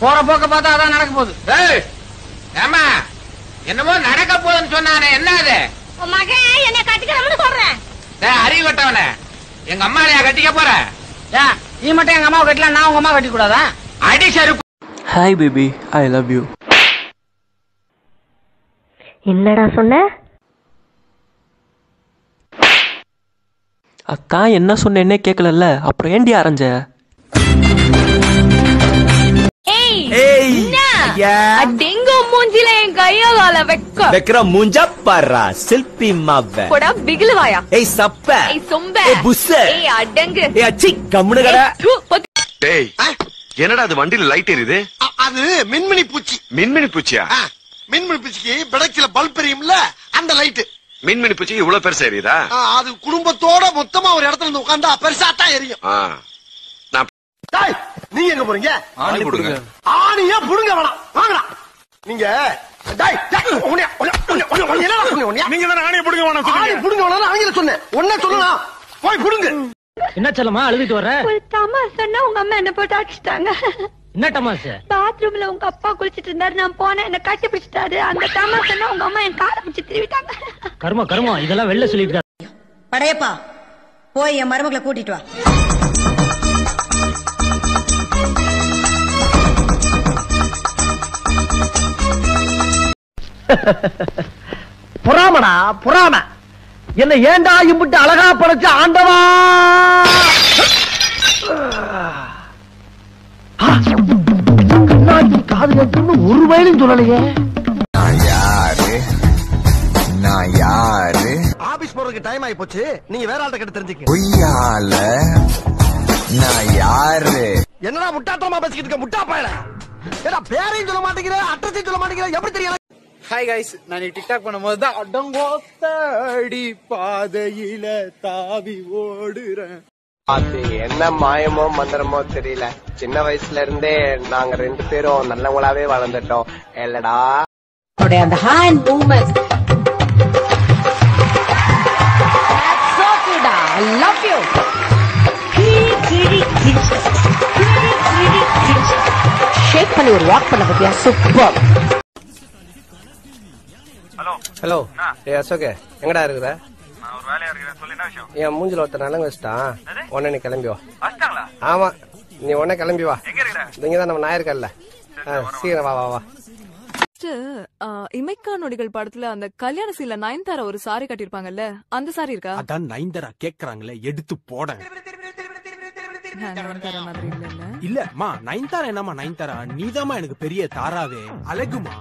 போற போக்க பார்த்தா அதான் நடக்க போகுது. ஏம்மா என்னமோ நடக்க போகுதுன்னு சொன்னானே என்ன அது? உன் மகன் என்ன கட்டிக்கிறோம்னு சொல்றேன். டேய், அறிவு கட்டவனே. எங்க அம்மாளையா கட்டிக்க போற? நீ மட்டும் எங்க அம்மாவை கட்டலாம் நான் உங்க அம்மா கட்டி கூடாதா அடி செருப்பு. Hi baby I love you என்னடா சொன்ன? அத்தான் என்ன சொன்னேன்னே கேட்கலல்ல அப்புறம் ஏண்டி அரைஞ்ச? டெங்கு மூஞ்சில என் கைய கால வைக்க. வைக்கிற மூஞ்ச பாரா சில்பி மாவ. போடா பிகிலுவாயா ஏய் சப்ப. ஏய் சொம்ப. ஏய் புஸ்ஸ. ஏய் அடங்கு. ஏய் அச்சி கம்முனு கடை. ஏய், தூ, பொத்து. டேய் என்னடா அது வண்டியில லைட் எரியுது அது மின்மினி பூச்சி. மின்மினி பூச்சியா? மின்மினி பூச்சிக்கு பிடக்கில பல்ப் எரியும்ல அந்த லைட் மின்மினி பூச்சிக்கு இவ்வளவு பெருசா எரியுதா? அது குடும்பத்தோட மொத்தமா ஒரு இடத்துல இருந்து உட்காந்தா பெருசா தான் எரியும். நான் டேய், நீங்க எங்க போறீங்க? ஆணி கொடுங்க. ஆணியா புடுங்க வேணாம். வாங்கடா. நீங்க? நீங்க தானே ஆணைய புடுங்க வேணாம் ஆணி புடுங்க வேணாம் ஆங்கில சொன்னேன். ஒன்ன சொல்லலாம். போய் புடுங்க. என்ன செல்லமா அழுதுட்டு வர்ற? ஒரு தமாசன்னா உங்க அம்மா என்ன போட்டு அடிச்சிட்டாங்க. என்ன டமாஸ் பாத்ரூம்ல உங்க அப்பா குளிச்சிட்டு இருந்தாரு. நான் போனேன் என்ன கட்டி பிடிச்சிட்டாரு அந்த தமாசன்னா உங்க அம்மா என் காலை பிடிச்சி திருவிட்டாங்க. கர்மம் கர்மம் இதெல்லாம் வெளில சொல்லிட்டு படையப்பா போய் என் மருமகளை கூட்டிட்டு வா. புறாமடா புறாம. என்ன ஏண்டா இம்புட்டு அழகா படைச்ச ஆண்டவா? கண்ணாடி காது கேட்கணும்னு ஒரு வயலும் சொல்லலையே. நான் யாரு? ஆபீஸ் போறதுக்கு டைம் ஆயி போச்சு. நீங்க வேற ஆள்கிட்ட கேட்டு தெரிஞ்சுக்க பொய்யால? நான் யாரு? என்னடா முட்டாட்டமா பேசிக்கிட்டு இருக்க? முட்டா பயல. ஏடா பேரையும் சொல்ல மாட்டேங்கிற அட்ரஸையும் சொல்ல மாட்டேங்கிற? எப்படி தெரியும்? ஹாய் கைஸ் நான் டிக்டாக் பண்ணும்போது தான் அடங்கோத்தடி பாதையில தாவி ஓடுறேன். அது என்ன மாயமோ மந்திரமோ தெரியல. சின்ன வயசுல இருந்தே நாங்க ரெண்டு பேரும் நல்லவங்களாவே வளர்ந்துட்டோம். இல்லடா. அந்த ஹேண்ட் மூவ்மெண்ட் பண்ணி ஒரு வாக் பண்ண பத்தியா? சூப்பர் ஹலோ ஏ அசோக் எங்கடா இருக்கிற? என் மூஞ்சில ஒருத்தர் நலங்கு வச்சுட்டான். உடனே நீ கிளம்பி வா. ஆமா. நீ உடனே கிளம்பி வா. இங்க தான் நம்ம நாயிருக்கல்ல சீக்கிரம் வா வா வா. இமைக்கா நொடிகள் படத்துல அந்த கல்யாண சீல நயன்தாரா ஒரு சாரி கட்டிருப்பாங்கல்ல அந்த சாரி இருக்கா? அதான் நைந்தரா கேக்குறாங்களே எடுத்து போட. நயன்தாரா மாதிரி இல்ல இல்ல? இல்ல மா நைன்தாரா என்னமா நைன்தாரா நீதாம்மா எனக்கு பெரிய தாராவே அழகுமா?